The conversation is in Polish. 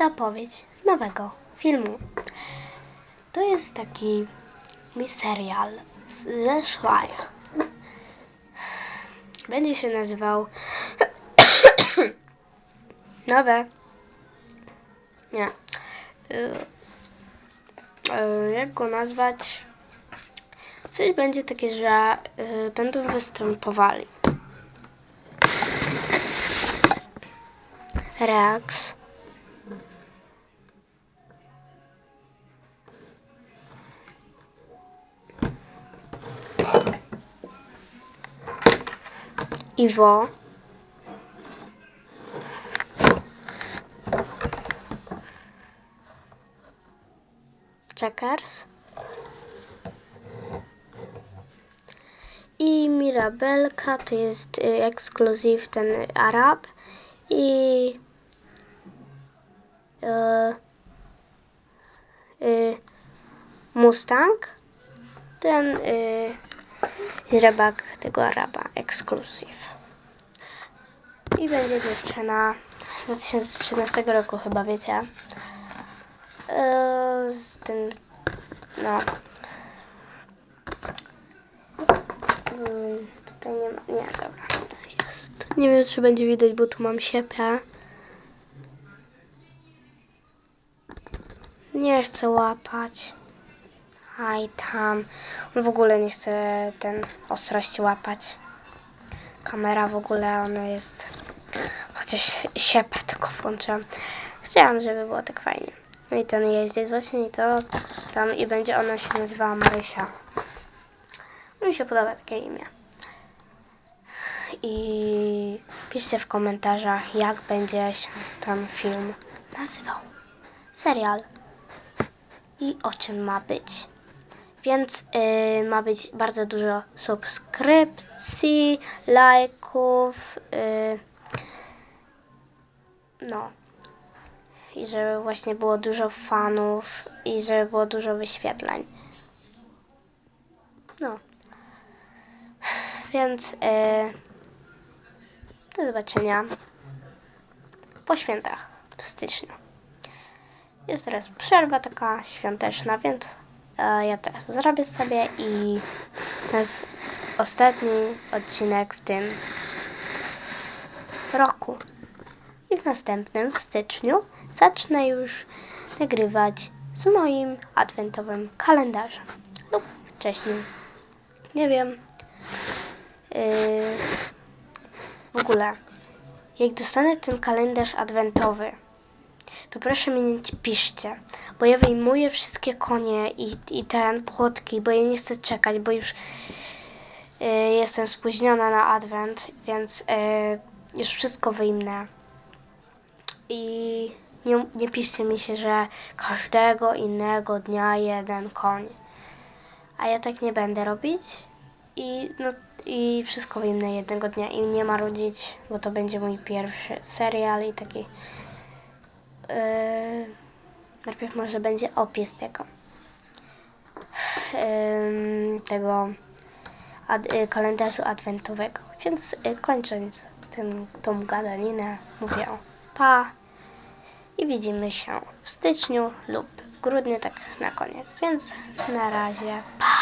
zapowiedź nowego filmu. To jest taki mój serial ze Szlaja. Będzie się nazywał Nowe. Nie. Y, y, Jak go nazwać? Coś będzie takie, że y, będą występowali. Reaks. Iwo. Checkers. I Mirabelka to jest y, ekskluzyw ten Arab. I y, y, Mustang. Ten y, rybak tego Araba, ekskluzyw. I będzie dziewczyna z 2013 roku chyba, wiecie. Yy, z tym, no. Yy, tutaj nie ma, nie, dobra. Jest. Nie wiem, czy będzie widać, bo tu mam siepę. Nie chcę łapać. Aj tam. W ogóle nie chce ten ostrość łapać. Kamera w ogóle, ona jest... Chociaż siepa tylko włączyłam. Chciałam, żeby było tak fajnie. No i ten jeździec właśnie i to tam i będzie ona się nazywała Marysia. Mi się podoba takie imię. I piszcie w komentarzach, jak będzie się ten film nazywał. Serial. I o czym ma być. Więc y, ma być bardzo dużo subskrypcji, lajków. Y, no. I żeby właśnie było dużo fanów i żeby było dużo wyświetleń. No. Więc y, do zobaczenia po świętach w styczniu. Jest teraz przerwa taka świąteczna, więc ja teraz zrobię sobie i to jest ostatni odcinek w tym roku. I w następnym, w styczniu, zacznę już nagrywać z moim adwentowym kalendarzem. Lub wcześniej. Nie wiem. Yy, w ogóle, jak dostanę ten kalendarz adwentowy, to proszę mi nie piszcie, bo ja wyjmuję wszystkie konie i, i ten płotki, bo ja nie chcę czekać, bo już y, jestem spóźniona na adwent, więc y, już wszystko wyjmę. I nie, nie piszcie mi się, że każdego innego dnia jeden koń. A ja tak nie będę robić i, no, i wszystko wyjmę jednego dnia i nie marudzić, bo to będzie mój pierwszy serial i taki Yy, najpierw może będzie opis tego tego ad, yy, kalendarzu adwentowego. Więc yy, kończąc ten, tą gadaninę, mówię pa i widzimy się w styczniu lub w grudniu, tak na koniec. Więc na razie pa!